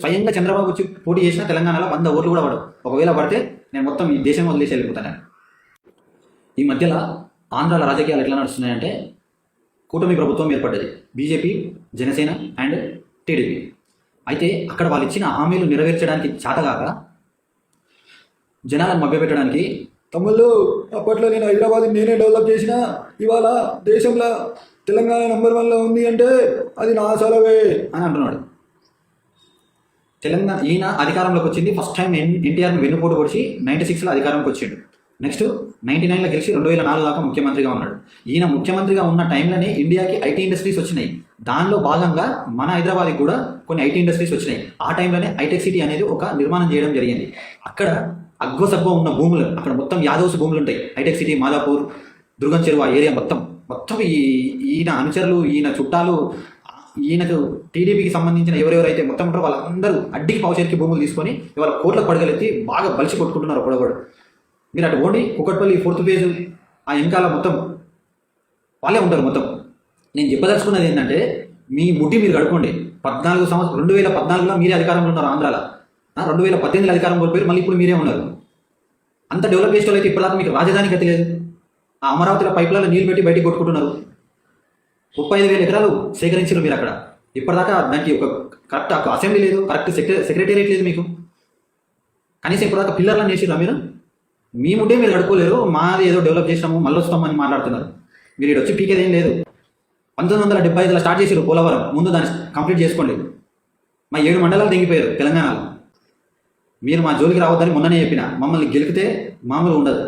స్వయంగా చంద్రబాబు వచ్చి పోటీ చేసినా తెలంగాణలో వంద ఓట్లు కూడా పడవు. ఒకవేళ పడితే నేను మొత్తం ఈ దేశం వదిలేసి వెళ్ళిపోతాను. ఈ మధ్యలో ఆంధ్రాల రాజకీయాలు ఎట్లా నడుస్తున్నాయంటే కూటమి ప్రభుత్వం ఏర్పడ్డది. BJP Janasena and TDP. అయితే అక్కడ వాళ్ళు ఇచ్చిన హామీలు నెరవేర్చడానికి చేతగాక జనాలను మభ్యపెట్టడానికి తమ్ముళ్ళు అప్పట్లో నేను హైదరాబాద్ నేనే డెవలప్ చేసిన ఇవాళ దేశంలో తెలంగాణ నెంబర్ వన్లో ఉంది అంటే అది నా సెలవే అని అంటున్నాడు. తెలంగాణ ఈయన అధికారంలోకి వచ్చింది. ఫస్ట్ టైం ఎన్ ఎన్టీఆర్ని వెన్నుపోటు పొడిచి నైంటీ సిక్స్లో అధికారంలోకి వచ్చిండు. నెక్స్ట్ నైంటీ నైన్లో గెలిచి రెండు వేల నాలుగు దాకా ముఖ్యమంత్రిగా ఉన్నాడు. ఈయన ముఖ్యమంత్రిగా ఉన్న టైంలోనే ఇండియాకి ఐటీ ఇండస్ట్రీస్ వచ్చినాయి. దానిలో భాగంగా మన హైదరాబాద్కి కూడా కొన్ని ఐటీ ఇండస్ట్రీస్ వచ్చినాయి. ఆ టైంలోనే హైటెక్ సిటీ అనేది ఒక నిర్మాణం చేయడం జరిగింది. అక్కడ అగ్వసగ్వ ఉన్న భూములు అక్కడ మొత్తం యాదవ్స్ భూములు ఉంటాయి. హైటెక్ సిటీ మాదాపూర్ దుర్గం చెరువు ఆ ఏరియా మొత్తం. మొత్తం ఈ ఈయన అనుచరులు ఈయన చుట్టాలు ఈయనకు టీడీపీకి సంబంధించిన ఎవరెవరైతే మొత్తం ఉంటారో వాళ్ళందరూ అడ్డికి పావుచేరికి భూములు తీసుకొని ఇవాళ కోట్ల పడగలెత్తి బాగా బలిసి కొట్టుకుంటున్నారు ఒకడొకడు మీరు అటు పోండి కుక్కట్పల్లి ఫోర్త్ పేజ్ ఆ వెనకాల మొత్తం వాళ్ళే ఉంటారు మొత్తం. నేను చెప్పదలుచుకున్నది ఏంటంటే మీ ముట్టి మీరు కడుకోండి పద్నాలుగు సంవత్సరం రెండు వేల పద్నాలుగులో మీరే అధికారంలో ఉన్నారు ఆంధ్రాలో. రెండు వేల పద్దెనిమిది అధికారం కోల్పోయారు మళ్ళీ ఇప్పుడు మీరే ఉన్నారు. అంత డెవలప్ చేసే అయితే ఇప్పటిదాకా మీకు రాజధాని గతి లేదు. ఆ అమరావతిలో పైపులలో నీళ్ళు పెట్టి బయటికి కొట్టుకుంటున్నారు. ముప్పై ఐదు వేల ఎకరాలు సేకరించారు మీరు అక్కడ. ఇప్పటిదాకా దానికి ఒక కరెక్ట్ అసెంబ్లీ లేదు కరెక్ట్ సెక్రటరీ సెక్రటేరియట్ లేదు మీకు. కనీసం ఇప్పటిదాకా పిల్లర్లను చేసిరా మీరు? మేముంటే మీరు గడుకోలేరు మాది ఏదో డెవలప్ చేసినాము మళ్ళీ వస్తామని మాట్లాడుతున్నారు. మీరు ఇక్కడ వచ్చి పీకేది ఏం లేదు. పంతొమ్మిది వందల డెబ్బై ఐదులో స్టార్ట్ చేసారు పోలవరం ముందు దాన్ని కంప్లీట్ చేసుకోండి. మా ఏడు మండలాలు దిగిపోయారు తెలంగాణలో. మీరు మా జోలికి రావద్దని మొన్ననే చెప్పిన మమ్మల్ని గెలిపితే మామూలు ఉండదు.